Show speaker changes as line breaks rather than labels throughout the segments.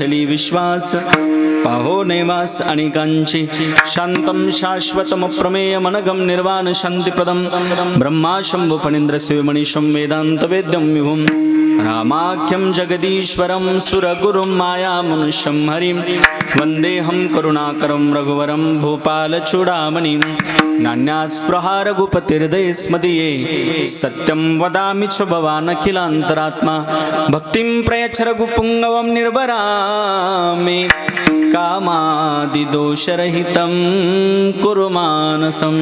चली विश्वास पाहो नेवास अनेकांची शांतम शाश्वतम प्रमेय मनगम निर्वाण शांतिप्रदम. ब्रह्मा शंभु फणींद्र शिवमणिशं वेदांत वेद्यम विभुम. रामाख्यं जगदीश्वरं सुरगुरुं मायामनुष्यं हरिं वन्देऽहं करुणाकरं रघुवरं भूपालचूडामणिं। नान्यास्पृहा रघुपतिर्दये स्मदीये सत्यं वदामि च भवान् अखिलान्तरात्मा भक्तिं प्रयच्छ रघुपुङ्गवं निर्भरामि कामादिदोषरहितं कुरु मानसं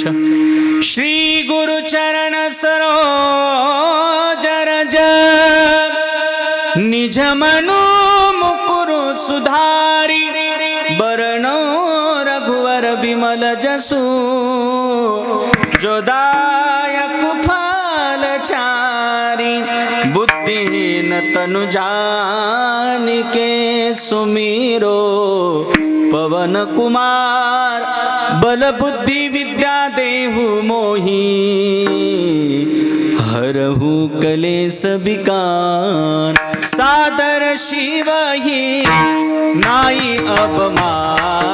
च। निज मनो मुकुरु सुधारी। बरणो रघुवर विमल जसु। जोदायक फलचारि बुद्धिहीन तनु जानिके सुमीरो। पवन कुमार बल बुद्धि विद्या देहु मोही। हरहु कले सबिकान सादर शिव ही नाई अपमाता।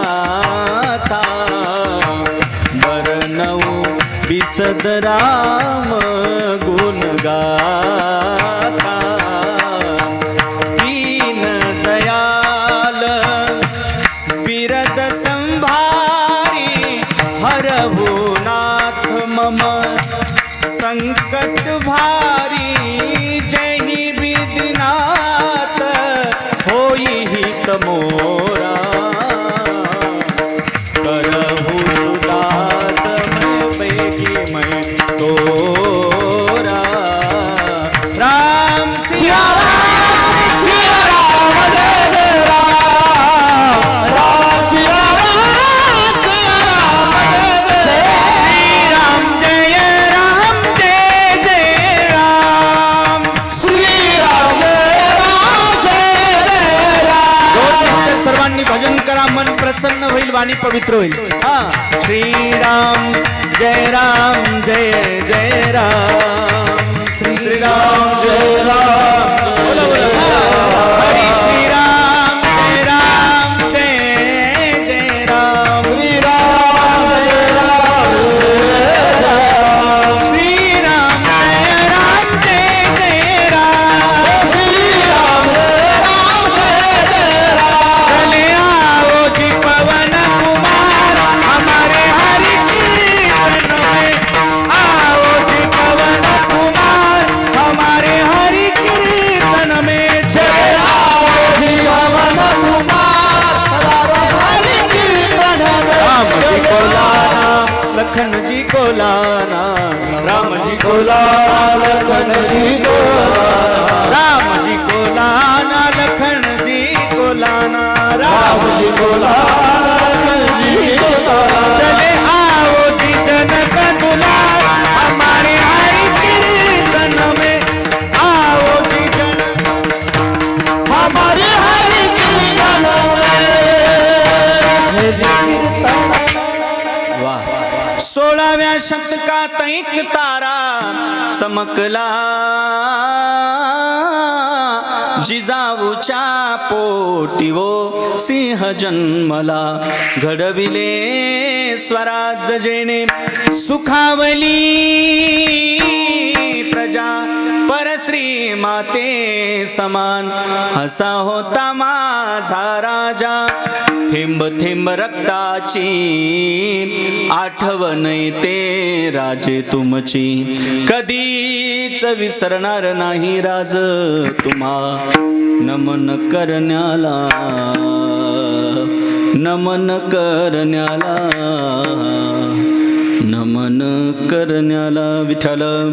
बरनऊ बिसद राम गुण वाणी पवित्र होईल. हा. श्रीराम जय राम जय जय राम. श्रीराम जय राम. जिजाऊच्या पोटिवो सिंह जन्मला घडविले स्वराज जेणे सुखावली प्रजा श्री माते समान. असा होता माझा राजा. थेंब थेंब रक्ताची आठवण येते राजे तुमची. कधीच विसरणार नाही राज तुम्हा. नमन करण्याला नमन करण्याला नमन करण्याला विठ्ठल.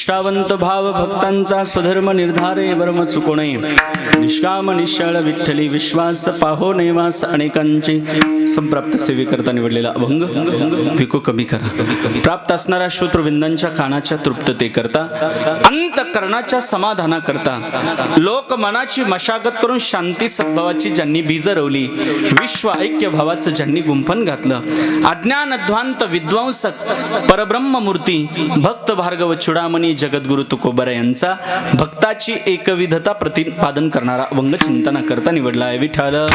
निष्ठावंत भाव भक्तांचा स्वधर्म निर्धारे वर्म चुको निष्काम निश्चळ विठ्ठली विश्वास पाहो नेवास अनेकांचे. संप्राप्त सेवेकरता निवडलेला अभंग. विको कमी करा. प्राप्त असणाऱ्या श्रोत्रविंदांच्या कानाच्या तृप्तते करता अंतकरणाच्या समाधाना करता लोक मनाची मशागत करून शांती सद्भावाची ज्यांनी बीज रवली विश्व ऐक्य भावाचं ज्यांनी गुंफन घातलं अज्ञान ध्वांत विद्वांसक परब्रह्म मूर्ती भक्त भार्गव चुडामणी जगद्गुरु तुकोबरा यांचा भक्ताची एकविधता प्रतिपादन करणारा अभंग चिंतना करता निवडला आहे. विठ्ठल.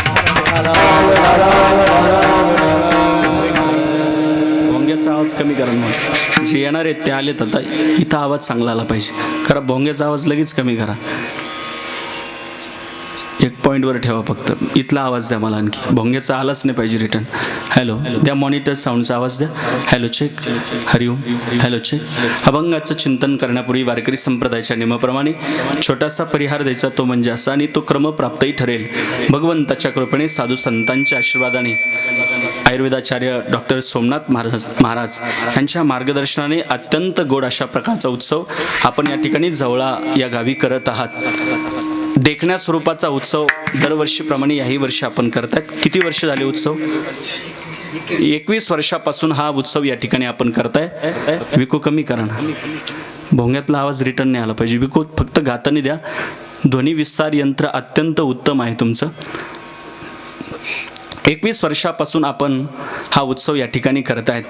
भोंग्याचा आवाज कमी करा मग जे येणार आहेत ते आलेत आता. इथं आवाज चांगला आला पाहिजे. खरं भोंग्याचा आवाज लगेच कमी करा. एक पॉईंटवर ठेवा फक्त. इथला आवाज द्या मला आणखी. भोंग्याचा आलाच नाही पाहिजे रिटर्न हॅलो त्या मॉनिटर साऊंडचा आवाज द्या. हॅलो चेक हरिओम हॅलो चेक अभंगाचं चिंतन करण्यापूर्वी वारकरी संप्रदायाच्या नियमाप्रमाणे छोटासा परिहार द्यायचा तो म्हणजे असा आणि तो क्रमप्राप्तही ठरेल. भगवंताच्या कृपेने साधू संतांच्या आशीर्वादाने आयुर्वेदाचार्य डॉक्टर सोमनाथ महाराज महाराज यांच्या मार्गदर्शनाने अत्यंत गोड अशा प्रकारचा उत्सव आपण या ठिकाणी जवळा या गावी करत आहात. देखण्या स्वरूपाचा उत्सव दरवर्षीप्रमाणे याही वर्षी आपण करतात किती वर्ष झाले उत्सव? एकवीस वर्षापासून हा उत्सव या ठिकाणी आपण करताय. विको कमी करा ना. भोंग्यातला आवाज रिटर्न नाही आला पाहिजे. विको फक्त घाताने द्या. ध्वनी विस्तार यंत्र अत्यंत उत्तम आहे तुमचं. एकवीस वर्षापासून आपण हा उत्सव या ठिकाणी करत आहेत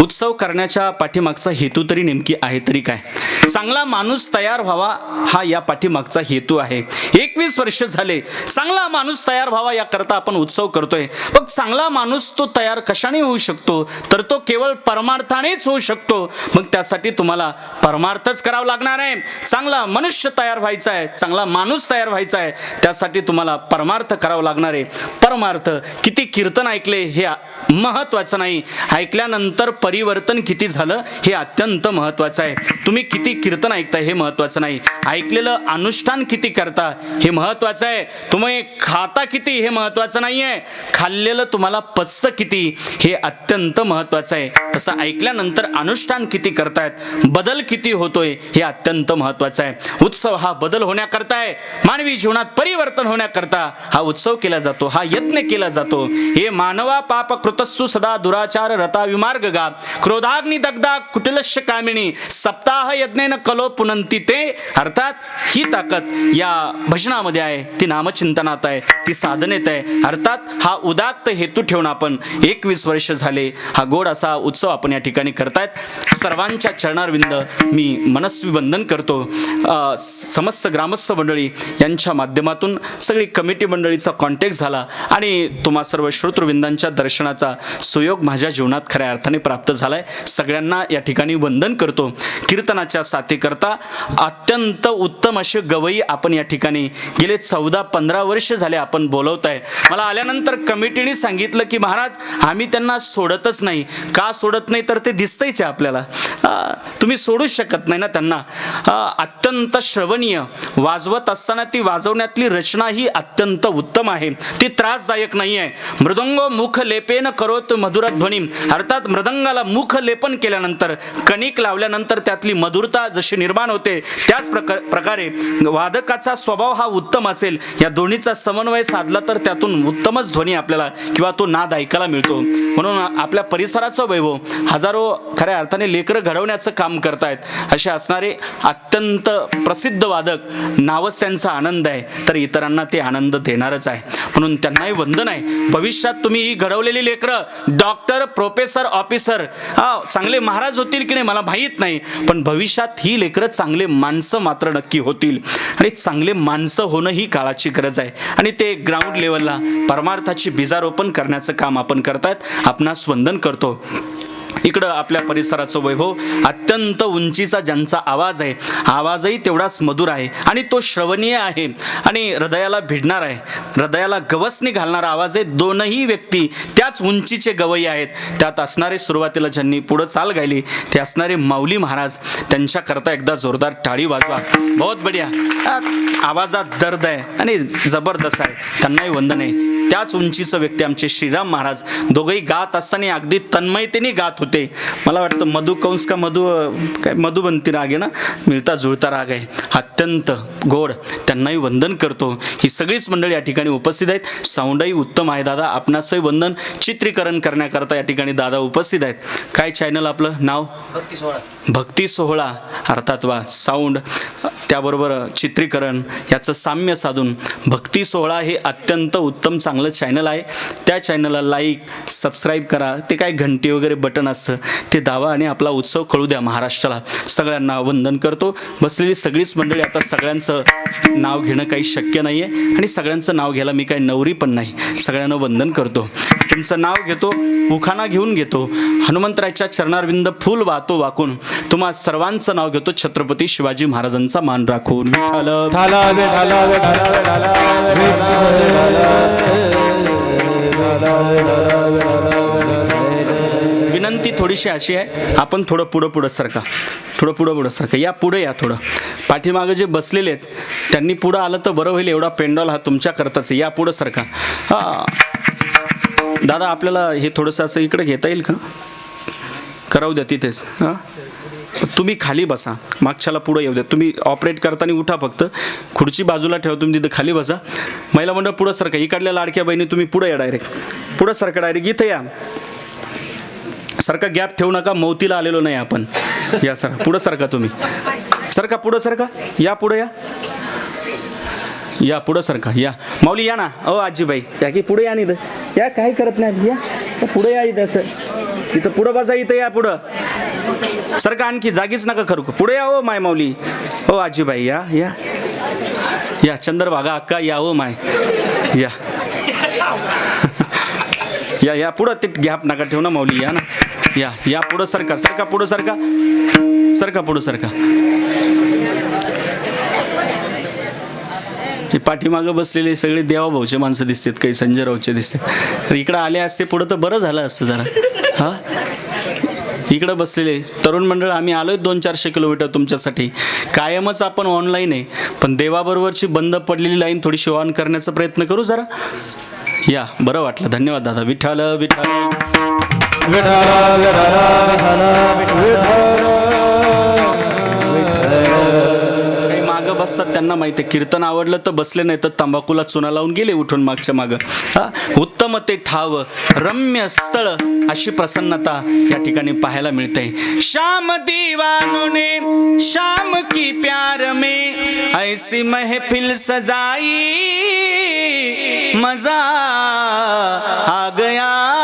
उत्सव करण्याच्या पाठीमागचा हेतू तरी नेमकी आहे तरी काय? चांगला माणूस तयार व्हावा हा या पाठीमागचा हेतू आहे. एकवीस वर्ष झाले चांगला माणूस तयार व्हावा याकरता आपण उत्सव करतोय. मग चांगला माणूस तो तयार कशाने होऊ शकतो? तर तो केवळ परमार्थानेच होऊ शकतो. मग त्यासाठी तुम्हाला परमार्थच करावा लागणार आहे. चांगला मनुष्य तयार व्हायचा आहे चांगला माणूस तयार व्हायचा आहे त्यासाठी तुम्हाला परमार्थ करावं लागणार आहे. परमार्थ किती कीर्तन ऐकले हे महत्वाचं नाही. ऐकल्यानंतर परिवर्तन किती झालं हे अत्यंत महत्त्वाचं आहे. तुम्ही किती कीर्तन ऐकता हे महत्त्वाचं नाही. ऐकलेलं अनुष्ठान किती करता हे महत्त्वाचं आहे. तुम्ही खाता किती हे महत्त्वाचं नाही आहे खाल्लेलं तुम्हाला पचतं किती हे अत्यंत महत्त्वाचं आहे. तसं ऐकल्यानंतर अनुष्ठान किती करतायत बदल किती होतोय हे अत्यंत महत्त्वाचं आहे. उत्सव हा बदल होण्याकरता आहे मानवी जीवनात परिवर्तन होण्याकरता हा उत्सव केला जातो हा यत्न केला जातो. हे मानवा पाप कृतस्सु सदा दुराचार रता विमार्ग गा क्रोधाग्नी दग्धा कुटिलश्य कामिनी सप्ताह यज्ञेन कलो पुनंती ते अर्थात ही ताकद या भजनामध्ये आहे ती नामचिंतनात आहे ती साधनेत आहे. अर्थात हा उदात्त हेतू ठेवून आपण एकवीस वर्ष झाले हा गोड असा उत्सव आपण या ठिकाणी करतायत. सर्वांच्या चरणारविंद मी मनस्वी वंदन करतो. समस्त ग्रामस्थ मंडळी यांच्या माध्यमातून सगळी कमिटी मंडळीचा कॉन्टॅक्ट झाला आणि तुम्हा सर्व श्रोतृविंदांच्या दर्शनाचा सुयोग माझ्या जीवनात खऱ्या अर्थाने प्राप्त झालाय. सगळ्यांना या ठिकाणी वंदन करतो. कीर्तनाच्या साथीकरता अत्यंत उत्तम असे गवई आपण या ठिकाणी गेले चौदा पंधरा वर्ष झाले आपण बोलवत आहे मला आल्यानंतर कमिटीने सांगितलं की महाराज आम्ही त्यांना सोडतच नाही. का सोडत नाही तर ते दिसतंच आहे आपल्याला. तुम्ही सोडूच शकत नाही ना त्यांना. अत्यंत श्रवणीय. वाजवत असताना ती वाजवण्यातली रचना ही अत्यंत उत्तम आहे. ती त्रासदायक नाही आहे मृदंग मुख लेपेन करोत मधुर ध्वनी. अर्थात अंगाला मुख लेपन केल्यानंतर कणिक लावल्यानंतर त्यातली मधुरता जशी निर्माण होते त्याच प्रकार प्रकारे वादकाचा स्वभाव हा उत्तम असेल. या दोन्हीचा समन्वय साधला तर त्यातून उत्तमच ध्वनी आपल्याला किंवा तो नाद ऐकायला मिळतो. म्हणून आपल्या परिसराचं वैभव हजारो खऱ्या अर्थाने लेकरं घडवण्याचं काम करतायत असे असणारे अत्यंत प्रसिद्ध वादक नावच त्यांचा आनंद आहे. तर इतरांना ते आनंद देणारच आहे. म्हणून त्यांनाही वंदन आहे. भविष्यात तुम्ही ही घडवलेली लेकरं डॉक्टर प्रोफेसर ऑफिसर हा चांगले महाराज होतील की नाही मला माहीत नाही पण भविष्यात ही लेकरं चांगले माणसं मात्र नक्की होतील. आणि चांगले माणसं होणं ही काळाची गरज आहे. आणि ते ग्राउंड लेवलला परमार्थाची बीजारोपण करण्याचं काम आपण करतायत. आपणास वंदन करतो. इकडं आपल्या परिसराचं वैभव अत्यंत उंचीचा ज्यांचा आवाज आहे आवाजही तेवढाच मधुर आहे आणि तो श्रवणीय आहे आणि हृदयाला भिडणार आहे. हृदयाला गवसणी घालणारा आवाज आहे. दोनही व्यक्ती त्याच उंचीचे गवई आहेत. त्यात असणारे सुरुवातीला ज्यांनी पुढं चाल गायली ते असणारे माऊली महाराज त्यांच्याकरता एकदा जोरदार टाळी वाजवा. बहुत बढिया. आवाजात दर्द आहे आणि जबरदस्त आहे. त्यांनाही वंदन आहे. त्याच उंचीचं व्यक्ती आमचे श्रीराम महाराज. दोघंही गात असताना अगदी तन्मयतेने गात होते. मला वाटतं मधु कंस का मधु काय मधुबंती राग आहे ना? मिळता जुळता राग आहे. अत्यंत गोड. त्यांनाही वंदन करतो. ही सगळीच मंडळी या ठिकाणी उपस्थित आहेत. साऊंडही उत्तम आहे दादा. आपणासही वंदन चित्रीकरण करण्याकरता या ठिकाणी दादा उपस्थित आहेत. काय चॅनल आपलं? नाव? भक्ती सोहळा. अर्थात वा साऊंड. त्याबरोबर चित्रीकरण याचं साम्य साधून. भक्ती सोहळा हे अत्यंत उत्तम चांगलं चांगलं चॅनल आहे त्या चॅनलला लाईक सबस्क्राईब करा ते काय घंटी वगैरे बटन असतं ते दावा आणि आपला उत्सव कळू द्या महाराष्ट्राला सगळ्यांना वंदन करतो बसलेली सगळीच मंडळी आता सगळ्यांचं नाव घेणं काही शक्य नाही आहे आणि सगळ्यांचं नाव घ्यायला मी काही नवरी पण नाही सगळ्यांना वंदन करतो तुमचं नाव घेतो उखाणा घेऊन घेतो हनुमंतराच्या चरणारविंद फूल वाहतो वाकून तुम्हा सर्वांचं नाव घेतो छत्रपती शिवाजी महाराजांचा मान राखून विनंती थोडीशी अशी आहे आपण थोडं पुढं पुढं सरका. थोडं पुढं पुढं सरका. या पुढे या थोडं. पाठीमागं जे बसलेले आहेत त्यांनी पुढं आलं तर बरं होईल एवढा पेंडॉल हा तुमच्या करताच आहे. या पुढं सरका. दादा आपल्याला हे थोडंसं असं इकडे घेता येईल का? करावू द्या तिथेच. हां? तुम्ही खाली बसा. मागच्याला पुढं येऊ द्या. तुम्ही ऑपरेट करताना उठा फक्त. खुर्ची बाजूला ठेवा तुम्ही तिथं खाली बसा. महिला मंडळ पुढं सरका. इकडल्या लाडक्या बहिणी तुम्ही पुढं या डायरेक्ट पुढं सरका डायरेक्ट इथं या. सारखा गॅप ठेवू नका. मौतीला आलेलो नाही आपण. या सर. पुढं सरका तुम्ही. सरका पुढं सरका. या पुढं या. या पुढं सरका. या. माऊली या ना. अ आजीबाई. या की पुढे या नाही या काय करत नाही? या. पुढे या इथं सर इथं पुढं बसा इथं या पुढं. सरका आणखी जागीच नका करू. पुढे या ओ माय माऊली. ओ आजीबाई या या. या चंद्रभागा अक्का या हो, माय. या. या या पुढं ते गॅप नका ठेव ना माऊली या ना. या या पुढं सरका सरका पुढं सरका सरका पुढं सरका हे पाठीमागं बसलेले सगळे देवाभाऊचे माणसं दिसतात काही संजय राऊचे दिसतात. तर इकडं आले असते पुढं तर बरं झालं असतं जरा. इकडं बसलेले तरुण मंडळ आम्ही आलो आहे दोन चारशे किलोमीटर तुमच्यासाठी. कायमच आपण ऑनलाईन आहे पण देवाबरोबरची बंद पडलेली लाईन थोडीशी ऑन करण्याचा प्रयत्न करू जरा. या बरं वाटलं. धन्यवाद दादा. विठ्ठल विठ्ठल.
विठाला विठाला
असतात त्यांना माहिती आहे. कीर्तन आवडलं तर बसले नाही तर तंबाखूला चुना लावून गेले उठून मागच्या मागं. हा? उत्तम ते ठाव रम्य स्थळ अशी प्रसन्नता या ठिकाणी पाहायला मिळते. श्याम दिवानुने श्याम की प्यार में ऐसी महफिल सजाई. मजा आ गया.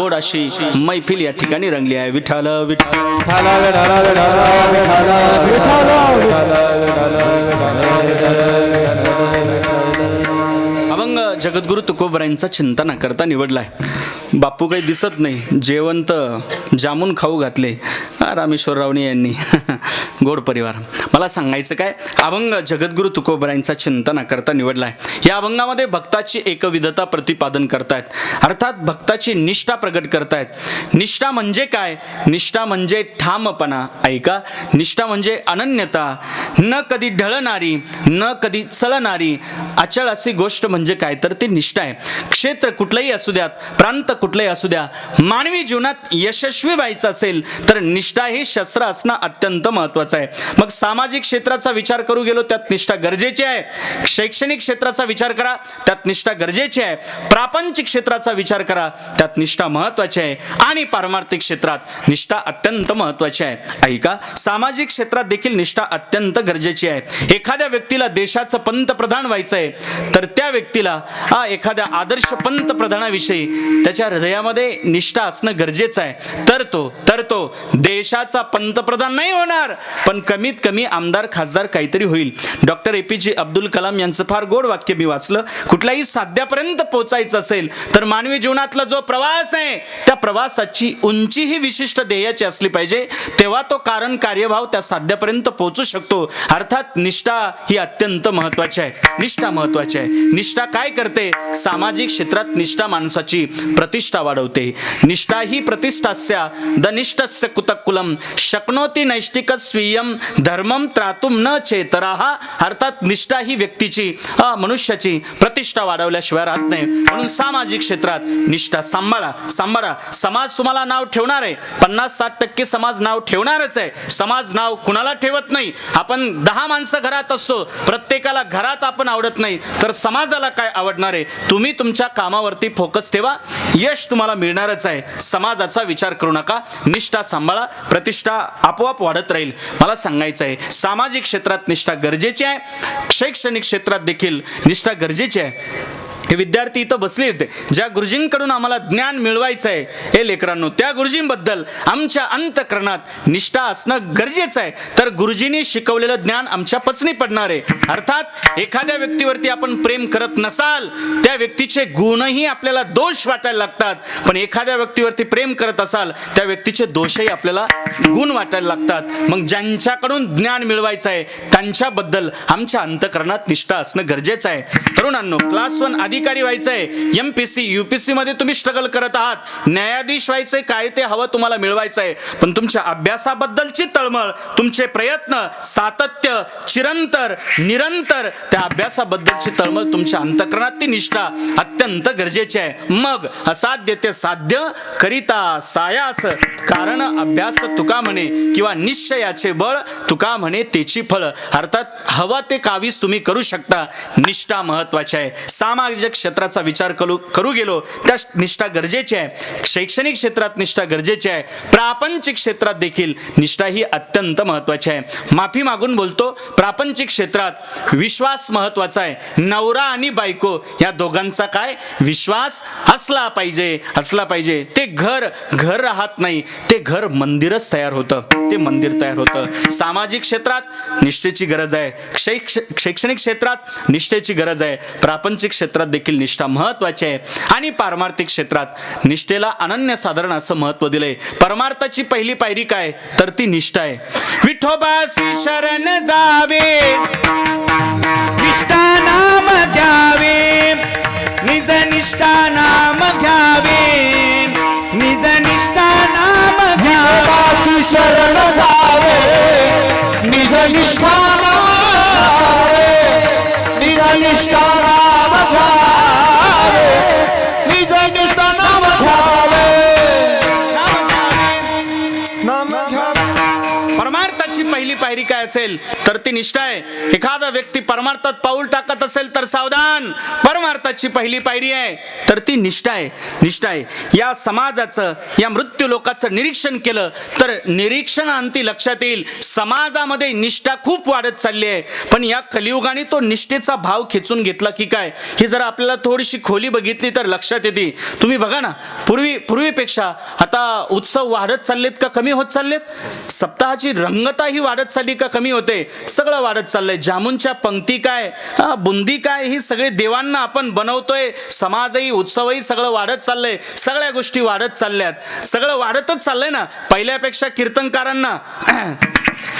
गोड अशी मैफिल या ठिकाणी रंगली आहे. विठाल विठाल अभंग जगद्गुरु तुकोबरायांचा चिंतना करता निवडलाय. बापू काही दिसत नाही. जेवण तर जामून खाऊ घातले. हा, यांनी. गोड परिवार. मला सांगायचं काय? अभंग जगद्गुरु तुकोबरायांचा चिंतना करता निवडला आहे या अभंगामध्ये भक्ताची एकविधता प्रतिपादन करतायत. अर्थात भक्ताची निष्ठा प्रगट करतायत. निष्ठा म्हणजे काय? निष्ठा म्हणजे ठामपणा. ऐका. निष्ठा म्हणजे अनन्यता. न कधी ढळणारी न कधी चलणारी अचळ अशी गोष्ट म्हणजे काय? तर ती निष्ठा आहे. क्षेत्र कुठलंही असू द्यात प्रांत कुठलंही असू द्या मानवी जीवनात यशस्वी व्हायचं असेल तर निष्ठा ही शस्त्र असणं अत्यंत महत्वाचं आहे. मग सामाजिक सामाजिक क्षेत्राचा विचार करू गेलो त्यात निष्ठा गरजेची आहे. शैक्षणिक क्षेत्राचा विचार करा त्यात निष्ठा गरजेची आहे. प्रापंचिक क्षेत्राचा विचार करा त्यात निष्ठा महत्वाची आहे. आणि पारमार्थिक क्षेत्रात निष्ठा अत्यंत महत्वाची आहे. ऐका सामाजिक क्षेत्रात देखील निष्ठा अत्यंत गरजेची आहे. एखाद्या व्यक्तीला देशाचं पंतप्रधान व्हायचं आहे तर त्या व्यक्तीला हा एखाद्या आदर्श पंतप्रधानाविषयी त्याच्या हृदयामध्ये निष्ठा असणं गरजेचं आहे. तर तो तर तो देशाचा पंतप्रधान नाही होणार पण कमीत कमी आमदार खासदार काहीतरी होईल. डॉक्टर ए पी जे अब्दुल कलाम यांचं फार गोड वाक्य मी वाचलं. कुठल्याही साध्यापर्यंत पोचायचं असेल तर मानवी जीवनातला जो प्रवास आहे त्या प्रवासाची उंची ही विशिष्ट ध्येयाची असली पाहिजे. तेव्हा तो कारण कार्यभाव त्या साध्यापर्यंत पोहोचू शकतो. अर्थात निष्ठा ही अत्यंत महत्वाची आहे. निष्ठा महत्वाची आहे. निष्ठा काय करते? सामाजिक क्षेत्रात निष्ठा माणसाची प्रतिष्ठा वाढवते. निष्ठा ही प्रतिष्ठास्या द निष्ठस्य कुतकुलम शक्नोती नैष्टिक स्वीयम धर्मम त्रातुम न चेतराहा अर्थात निष्ठा ही व्यक्तीची मनुष्याची प्रतिष्ठा वाढवल्याशिवाय राहत नाही. म्हणून सामाजिक क्षेत्रात निष्ठा सांभाळा सांभाळा. समाज तुम्हाला नाव ठेवणार आहे. पन्नास साठ टक्के समाज नाव ठेवणारच आहे. समाज नाव कुणाला ठेवत नाही? आपण दहा माणसं घरात असतो प्रत्येकाला घरात आपण आवडत नाही. तर समाजाला काय आवडणार आहे? तुम्ही तुमच्या कामावरती फोकस ठेवा. यश तुम्हाला मिळणारच आहे. समाजाचा विचार करू नका. निष्ठा सांभाळा. प्रतिष्ठा आपोआप वाढत राहील. मला सांगायचं आहे सामाजिक क्षेत्रात निष्ठा गरजेची आहे. शैक्षणिक क्षेत्रात देखील निष्ठा गरजेची आहे. हे विद्यार्थी इथं बसले होते ज्या गुरुजींकडून आम्हाला ज्ञान मिळवायचं आहे हे लेकरांनो त्या गुरुजींबद्दल आमच्या अंतकरणात निष्ठा असणं गरजेचं आहे. तर गुरुजींनी शिकवलेलं ज्ञान आमच्या पचनी पडणार आहे. अर्थात एखाद्या व्यक्तीवरती आपण प्रेम करत नसाल त्या व्यक्तीचे गुणही आपल्याला दोष वाटायला लागतात. पण एखाद्या व्यक्तीवरती प्रेम करत असाल त्या व्यक्तीचे दोषही आपल्याला गुण वाटायला लागतात. मग ज्यांच्याकडून ज्ञान मिळवायचं आहे त्यांच्याबद्दल आमच्या अंतकरणात निष्ठा असणं गरजेचं आहे. तरुणांनो क्लास वन आधी अधिकारी व्हायचं आहे M P C U P मध्ये तुम्ही स्ट्रगल करत आहात. न्यायाधीश व्हायचंय काय ते हवं तुम्हाला मिळवायचं आहे पण तुमच्या अभ्यासाबद्दलची तळमळ तुमचे प्रयत्न सातत्य चिरंतर निरंतर त्या अभ्यासाबद्दलची तळमळ तुमच्या अंतकरणात ती निष्ठा अत्यंत गरजेची आहे. मग असाध्य ते साध्य करिता सायास कारण अभ्यास तुका म्हणे किंवा निश्चयाचे बळ तुका म्हणे त्याची फळ. अर्थात हवा ते कावीस तुम्ही करू शकता. निष्ठा महत्वाची आहे. सामाजिक क्षेत्राचा विचार करू करू गेलो त्या निष्ठा गरजेची आहे. शैक्षणिक क्षेत्रात निष्ठा गरजेची आहे. प्रापंचिक क्षेत्रात देखील निष्ठा ही अत्यंत महत्वाची आहे. माफी मागून बोलतो प्रापंचिक क्षेत्रात विश्वास महत्त्वाचा आहे. नवरा आणि बायको या दोघांचा काय? विश्वास असला पाहिजे असला पाहिजे. ते घर घर राहत नाही. ते घर मंदिरच तयार होतं. ते मंदिर तयार होतं. सामाजिक क्षेत्रात निष्ठेची गरज आहे. शैक्ष शैक्षणिक क्षेत्रात निष्ठेची गरज आहे. प्रापंचिक क्षेत्रात देखील निष्ठा महत्वाची आहे. आणि पारमार्थिक क्षेत्रात निष्ठेला अनन्यसाधारण असं महत्त्व दिलंय. परमार्थाची पहिली पायरी काय? तर ती निष्ठा आहे. विठोबासी शरण जावे. निष्ठा नाम घ्यावे. निज निष्ठा नाम घ्यावे. निज निष्ठा नाम घ्यावे.
शरण जावे. निज निष्ठा
पहिली काय असेल? तर ती निष्ठा आहे. एखादा व्यक्ती परमार्थात पाऊल टाकत असेल तर सावधान. परमार्थाची पहिली पायरी आहे. तर ती निष्ठा आहे. निष्ठा आहे. या समाजाचं या मृत्यू लोकाचं निरीक्षण केलं तर निरीक्षणांती लक्षात येईल. समाजामध्ये निष्ठा खूप वाढत चालली आहे. पण या कलियुगाने तो निष्ठेचा भाव खेचून घेतला की काय? ही जर आपल्याला थोडीशी खोली बघितली तर लक्षात येते. तुम्ही बघा ना पूर्वी पूर्वीपेक्षा आता उत्सव वाढत चाललेत का कमी होत चाललेत? सप्ताहाची रंगता ही वाढत चालली का कमी होते. सगळं वाढत चाललंय. जामुनच्या पंक्ती काय? बुंदी काय? ही सगळी देवांना आपण बनवतोय. समाजही उत्सवही सगळं वाढत चाललंय. सगळ्या गोष्टी वाढत चालल्यात. सगळं वाढतच चाललंय ना. पहिल्यापेक्षा कीर्तनकारांना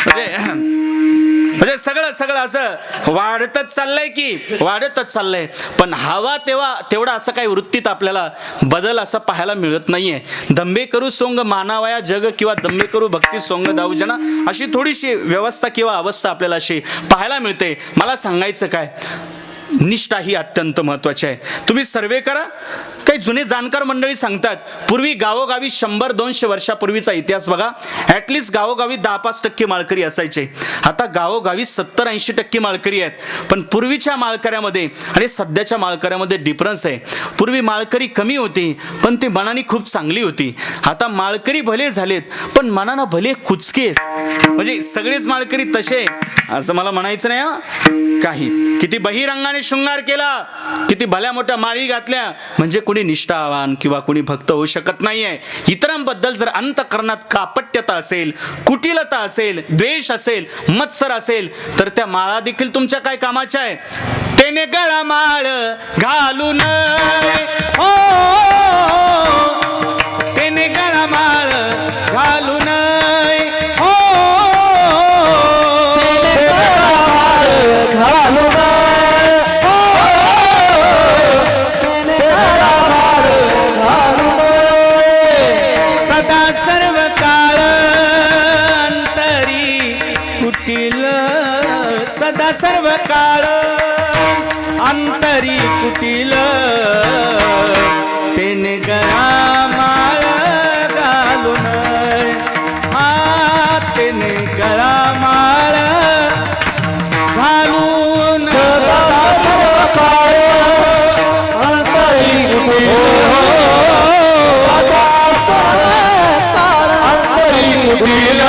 म्हणजे म्हणजे सगळं सगळं असं वाढतच चाललंय की वाढतच चाललंय. पण हवा तेव्हा तेवढा असं काही वृत्तीत आपल्याला बदल असं पाहायला मिळत नाहीये. दंबे करू सोंग मानावया जग किंवा दंबे करू भक्ती सोंग दाऊजना अशी थोडीशी व्यवस्था किंवा अवस्था आपल्याला अशी पाहायला मिळते. मला सांगायचं काय? निष्ठा ही अत्यंत महत्वाची आहे. तुम्ही सर्वे करा. काही जुने जाणकार मंडळी सांगतात पूर्वी गावोगावी शंभर दोनशे वर्षापूर्वीचा इतिहास बघा. ॲटलिस्ट गावोगावी दहा पाच टक्के माळकरी असायचे. आता गावोगावी सत्तर ऐंशी टक्के माळकरी आहेत. पण पूर्वीच्या माळकऱ्यामध्ये आणि सध्याच्या माळकऱ्यामध्ये डिफरन्स आहे. पूर्वी माळकरी कमी होती पण ती मनाने खूप चांगली होती. आता माळकरी भले झालेत पण मनानं भले कुचके आहेत. म्हणजे सगळेच माळकरी तसे असं मला म्हणायचं नाही हा. काही. किती बहिरंगाने शृंगार केला किती भल्या मोठ्या माळी घातल्या म्हणजे कुणी निष्ठावान किंवा कुणी भक्त होऊ शकत नाहीये. इतरांबद्दल जर अंतकरणात कापट्यता असेल कुटिलता असेल द्वेष असेल मत्सर असेल तर त्या माळा देखील तुमच्या काय कामाच्या आहे? तेने गळा माळ घालून हो. हो,
हो, हो.
सर्व काळ अंतरी कुटील. तेने गळा
अंतरी कुटील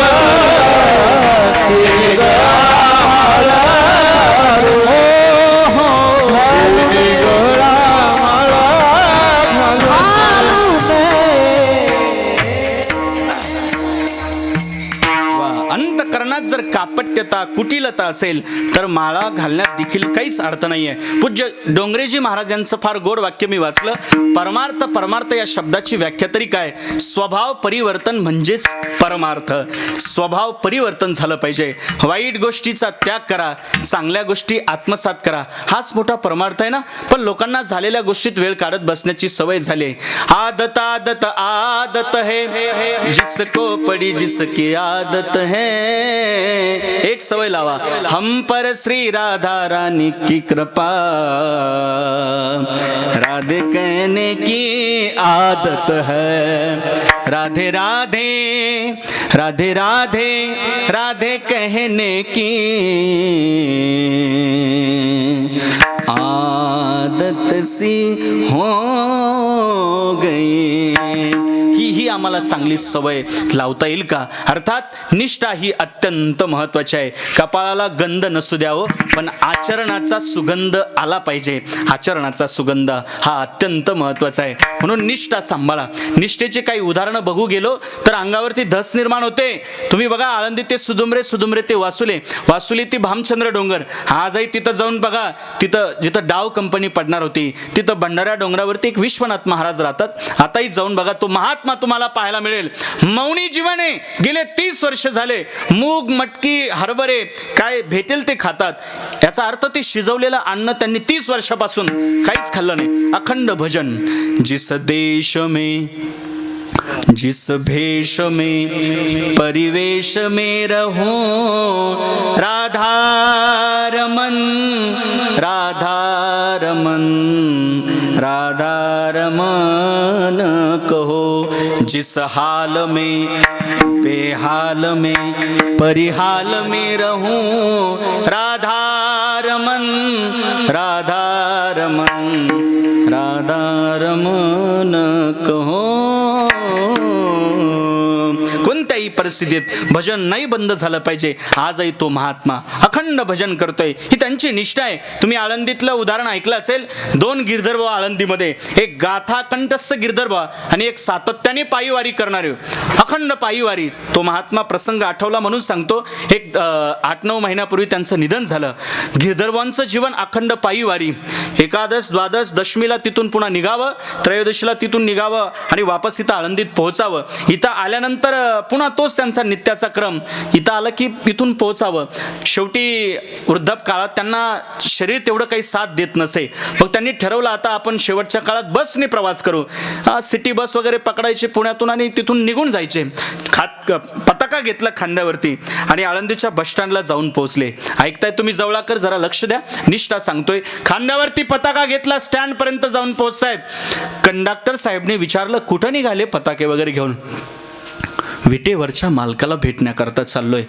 नाट्यता कुटिलता असेल तर माळा घालण्यात देखील काहीच अर्थ नाहीये. पूज्य डोंगरेजी महाराज यांचं फार गोड वाक्य मी वाचलं. परमार्थ परमार्थ या शब्दाची व्याख्या तरी काय? स्वभाव परिवर्तन म्हणजेच परमार्थ. स्वभाव परिवर्तन झालं पाहिजे. वाईट गोष्टीचा त्याग करा चांगल्या गोष्टी आत्मसात करा. हाच मोठा परमार्थ आहे ना? पण लोकांना झालेल्या गोष्टीत वेळ काढत बसण्याची सवय झाली. आदत आदत आदत है. जिसको पड़ी जिसकी आदत है. एक सवय लावा हम पर श्री राधा रानी की कृपा, राधे कहने की आदत है। राधे राधे राधे राधे राधे कहने की आदत सी हो गई। ही ही आम्हाला चांगली सवय लावता येईल का? अर्थात निष्ठा ही अत्यंत महत्वाची आहे. कपाळाला गंध नसू द्यावं पण आचरणाचा सुगंध आला पाहिजे. आचरणाचा सुगंध हा अत्यंत महत्त्वाचा आहे. म्हणून निष्ठा सांभाळा. निष्ठेचे काही उदाहरणं बघू गेलो तर अंगावरती धस निर्माण होते. तुम्ही बघा आळंदी ते सुदुमरे सुदुमरे ते वासुले. वासुले ती भामचंद्र डोंगर. आजही तिथं जाऊन बघा तिथं जिथं डाव कंपनी पडणार होती तिथं भंडारा डोंगरावरती एक विश्वनाथ महाराज राहतात. आताही जाऊन बघा तो महात्मा तुम्हाला पाहायला मिळेल. मौनी जीवने गेले तीस वर्ष झाले. मूग मटकी हरभरे काय भेटेल ते खातात. याचा अर्थ ते शिजवलेलं अन्न त्यांनी तीस वर्षापासून काहीच खाल्लं नाही. अखंड भजन. जिस देश में जिस भेष में परिवेश में रहो राधा रमन राधा रमन राधा रमन कहो। जिस हाल में बेहाल में परिहाल में रहूं राधा रमन परिस्थितीत भजन नाही बंद झालं पाहिजे. आजही तो महात्मा अखंड भजन करतोय. ही त्यांची निष्ठा आहे. तुम्ही आळंदीतलं उदाहरण ऐकलं असेल दोन गिरधर्व आळंदीमध्ये. एक गाथा कंठस्थ गिरधर्व आणि एक सातत्याने पायीवारी करणारे. अखंड पायीवारी. तो महात्मा प्रसंग आठवला म्हणून सांगतो. एक आठ नऊ महिन्यापूर्वी त्यांचं निधन झालं. गिरधर्वांचं जीवन अखंड पायीवारी. एकादश द्वादश दशमीला तिथून पुन्हा निघावं त्रयोदशीला तिथून निघावं आणि वापस इथं आळंदीत पोहोचावं. इथं आल्यानंतर पुन्हा तोच त्यांचा नित्याचा क्रम इथं आलं की इथून पोहोचावं. शेवटी वृद्धाप काळात त्यांना शरीर तेवढं काही साथ देत नसे. मग त्यांनी ठरवलं आता आपण शेवटच्या काळात बसने प्रवास करू. सिटी बस वगैरे पकडायचे पुण्यातून आणि तिथून निघून जायचे. खात पताका घेतला खांद्यावरती आणि आळंदीच्या बस स्टँडला जाऊन पोहोचले. ऐकताय तुम्ही जवळाकर जरा लक्ष द्या. निष्ठा सांगतोय खांद्यावरती पताका घेतला स्टँड पर्यंत जाऊन पोहोचतायत. कंडक्टर साहेबने विचारलं कुठं निघाले पताके वगैरे घेऊन? विटेवरच्या मालकाला भेटण्याकरता चाललोय.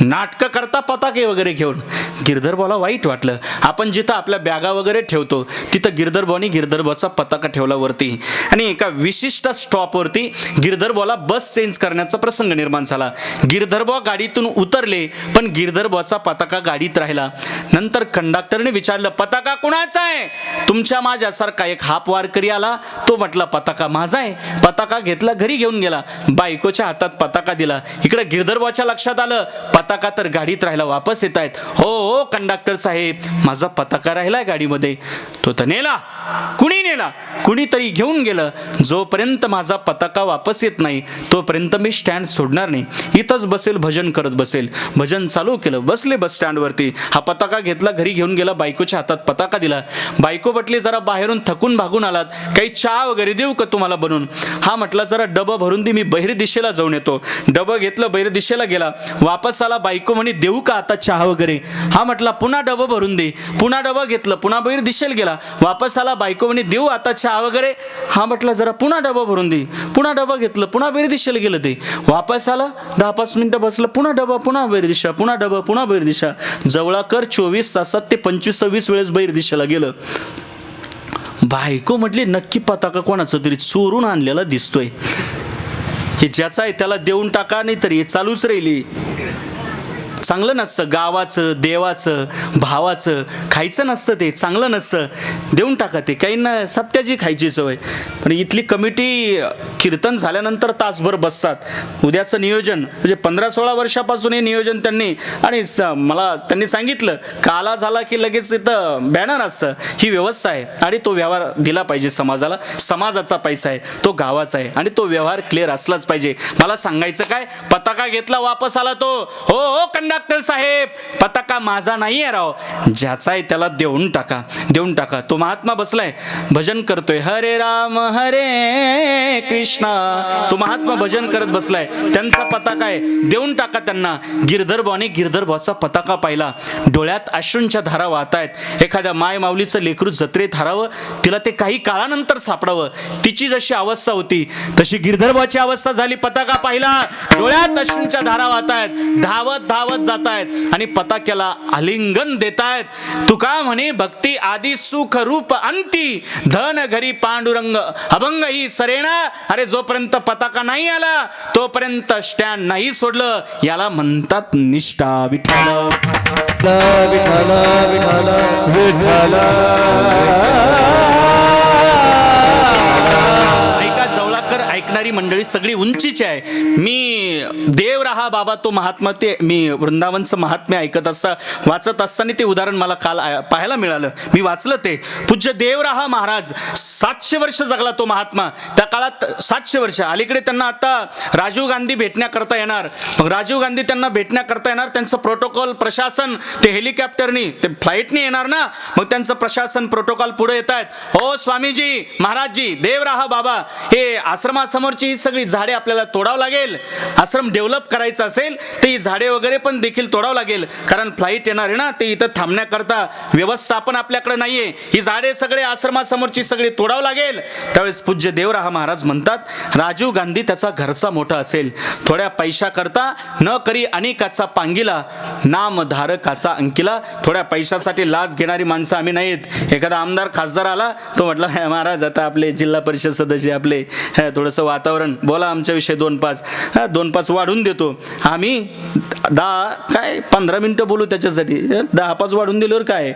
नाटकं करता पताके वगैरे घेऊन. गिरधरबाला वाईट वाटलं. आपण जिथं आपल्या बॅगा वगैरे ठेवतो तिथं गिरधरबानी गिरधरबाचा पताका ठेवला वरती. आणि एका विशिष्ट स्टॉपवरती गिरधरबाला बस चेंज करण्याचा प्रसंग निर्माण झाला. गिरधरबा गाडीतून उतरले पण गिरधरबाचा पताका गाडीत राहिला. नंतर कंडक्टरने विचारलं पताका कुणाचा आहे? तुमच्या माझ्यासारखा एक हाप वारकरी आला. तो म्हटला पताका माझा आहे. पताका घेतला घरी घेऊन गेला. बायकोच्या हातात पताका दिला. इकडे गिरधरबाच्या लक्षात आलं. पताका तर गाडीत राहिला वापस येत आहेत. हो हो कंडक्टर साहेब माझा पताका राहिलाय गाडीमध्ये. तो तर नेला. कुणी नेला? कुणीतरी घेऊन गेलं. जोपर्यंत माझा पताका वापस येत नाही तोपर्यंत मी स्टँड सोडणार नाही. इथंच बसेल भजन करत बसेल. भजन चालू केलं. बसले बस स्टँडवरती. हा पताका घेतला घरी घेऊन गेला बायकोच्या हातात पताका दिला. बायको बटली जरा बाहेरून थकून भागून आलात. काही चहा वगैरे देऊ का तुम्हाला बनून? हा म्हटला जरा डबं भरून दे मी बहिर दिशेला जाऊन येतो. गेलो डबं घेतलं बैर दिशेला गेला. वापस आला बायको म्हणे देऊ का आता चहा वगैरे? हा म्हटला पुन्हा डबं भरून दे. पुन्हा डबं घेतलं पुन्हा बैर दिशेला गेला. वापस आला बायको म्हणे देऊ आता चहा वगैरे? हा म्हटला जरा पुन्हा डबं भरून दे. पुन्हा डबं घेतलं पुन्हा बैर दिशेला गेलं ते. वापस आलं दहा पाच मिनटं बसलं पुन्हा डबं पुन्हा बैर दिशा पुन्हा डबं पुन्हा बैर दिशा. जवळाकर चोवीस तासात ते पंचवीस सव्वीस वेळेस बैर दिशेला गेलं. बायको म्हटली नक्की पताका कोणाचं तरी चोरून आणलेला दिसतोय. की ज्याचा आहे त्याला देऊन टाका नाही तरी चालूच राहिली. चांगलं नसतं गावाचं देवाचं भावाचं खायचं नसतं ते चांगलं नसतं. देऊन टाका ते काहींना सप्त्याची खायची सवय. पण इथली कमिटी कीर्तन झाल्यानंतर तासभर बसतात. उद्याचं नियोजन म्हणजे पंधरा सोळा वर्षापासून हे नियोजन त्यांनी आणि मला त्यांनी सांगितलं काला झाला की लगेच इथं बॅनर असतं. ही व्यवस्था आहे आणि तो व्यवहार दिला पाहिजे समाजाला. समाजाचा पैसा आहे तो गावाचा आहे आणि तो व्यवहार क्लिअर असलाच पाहिजे. मला सांगायचं काय पताका घेतला वापस आला तो. हो हो कंडक्टर साहेब पताका माझा नाही आहे राव. ज्याचा आहे त्याला देऊन टाका देऊन टाका. तो महात्मा बसलाय. भजन करतोय. हरे राम हरे कृष्णा. तो महात्मा भजन करत बसलाय. त्यांचा पताका आहे. देऊन टाका त्यांना. गिरधर भावाने पताका पाहिला. डोळ्यात अश्रूंच्या धारा वाहत आहेत. एखाद्या माय माऊलीचं लेकरू जत्रेत हरावं तिला ते काही काळानंतर सापडावं. तिची जशी अवस्था होती तशी गिरधरभाची अवस्था झाली. पताका पाहिला. डोळ्यात अश्रूंच्या धारा वाहत आहेत. धावत धावत जात आहेत आणि पताक्याला आलिंगन देत आहेत तुका म्हणे भक्ती आदी सुख रूप अंती. धन घरी पांडुरंग अभंग ही सरेना अरे जोपर्यंत पताका नाही आला तोपर्यंत स्टँड नाही सोडलं. याला म्हणतात निष्ठा विठ्ठल.
विठ्ठल विठ्ठल
विठ्ठल. जवळाकर मंडळी सगळी उंचीची आहे. मी देव राहा बाबा तो महात्मा ते मी वृंदावनचं महात्म्य ऐकत असता वाचत असताना ते उदाहरण मला काल पाहायला मिळालं. मी वाचलं ते. पूज्य देव राहा महाराज सातशे वर्ष जगला तो महात्मा. त्या काळात सातशे वर्ष. अलीकडे त्यांना आता राजीव गांधी भेटण्याकरता येणार. मग राजीव गांधी त्यांना भेटण्याकरता येणार. त्यांचं प्रोटोकॉल प्रशासन ते हेलिकॉप्टरनी ते फ्लाईटनी येणार ना? मग त्यांचं प्रशासन प्रोटोकॉल पुढे येत आहेत हो स्वामीजी महाराजजी देव राहा बाबा. हे समोरची ही सगळी झाडे आपल्याला तोडावं लागेल. आश्रम डेव्हलप करायचा असेल तर ही झाडे वगैरे पण देखील तोडावं लागेल. कारण फ्लाईट येणार आहे ना ते इथं थांबण्याकरता व्यवस्थापन आपल्याकडे नाहीये. ही झाडे सगळे आश्रमासमोरची सगळी तोडावं लागेल. त्यावेळेस पूज्य देवराहा महाराज म्हणतात राजीव गांधी त्याचा घरचा मोठा असेल. थोड्या पैशा करता न करी अनेकाचा पांगिला नाम धारकाचा अंकिला. थोड्या पैशासाठी लाच घेणारी माणसं आम्ही नाहीत. एखादा आमदार खासदार आला तो म्हटला "हे महाराज आता आपले जिल्हा परिषद सदस्य आपले. थोडस थोडंसं वातावरण. बोला आमच्याविषयी दोन पाच. दोन पाच वाढून देतो. आम्ही दहा काय पंधरा मिनटं बोलू त्याच्यासाठी? दहा पाच वाढून दिल्यावर काय?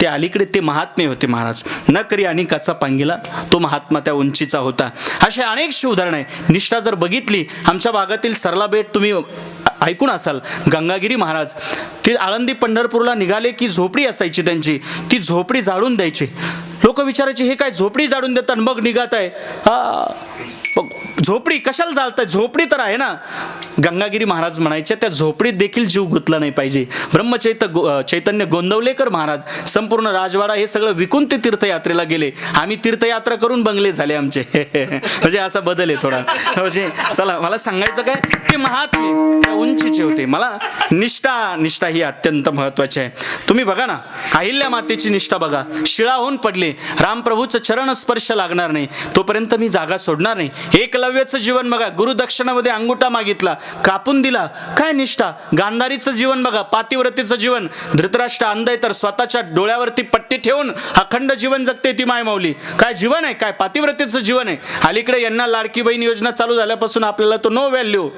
ते अलीकडे ते महात्मे होते महाराज. न करी अनेकाचा पांगिला तो महात्मा त्या उंचीचा होता. असे अनेकशी उदाहरणं आहे निष्ठा जर बघितली आमच्या भागातील सरला बेट तुम्ही ऐकून असाल. गंगागिरी महाराज. ते आळंदी पंढरपूरला निघाले की झोपडी असायची त्यांची. ती झोपडी जाळून द्यायची. लोक विचारायचे हे काय झोपडी जाळून देतात? मग निघत आहे हा झोपडी कशाला जाळताय? झोपडी तर आहे ना. गंगागिरी महाराज म्हणायचे त्या झोपडीत देखील जीव गुंतला नाही पाहिजे. ब्रह्मचैत गो- चैतन्य गोंदवलेकर महाराज संपूर्ण राजवाडा हे सगळं विकून ते तीर्थयात्रेला गेले. आम्ही तीर्थयात्रा करून बंगले झाले आमचे. म्हणजे असा बदल आहे थोडा. म्हणजे चला मला सांगायचं काय? ते महात्मे त्या उंचीचे होते. मला निष्ठा निष्ठा ही अत्यंत महत्वाची आहे. तुम्ही बघा ना अहिल्या मातेची निष्ठा बघा. शिळा होऊन पडले. रामप्रभूचं चरण स्पर्श लागणार नाही. तोपर्यंत मी जागा सोडणार नाही. एकलव्याचं जीवन बघा. गुरुदक्षिणामध्ये अंगुठा मागितला कापून दिला. काय निष्ठा? गांधारीचं जीवन बघा पातिव्रतीचं जीवन. धृतराष्ट्र अंध आहे तर स्वतःच्या डोळ्यावरती पट्टी ठेवून अखंड जीवन जगते ती मायमाऊली काय जीवन आहे? काय पातिव्रतीचं जीवन आहे? अलीकडे यांना लाडकी बहीण योजना चालू झाल्यापासून आपल्याला तो नो व्हॅल्यू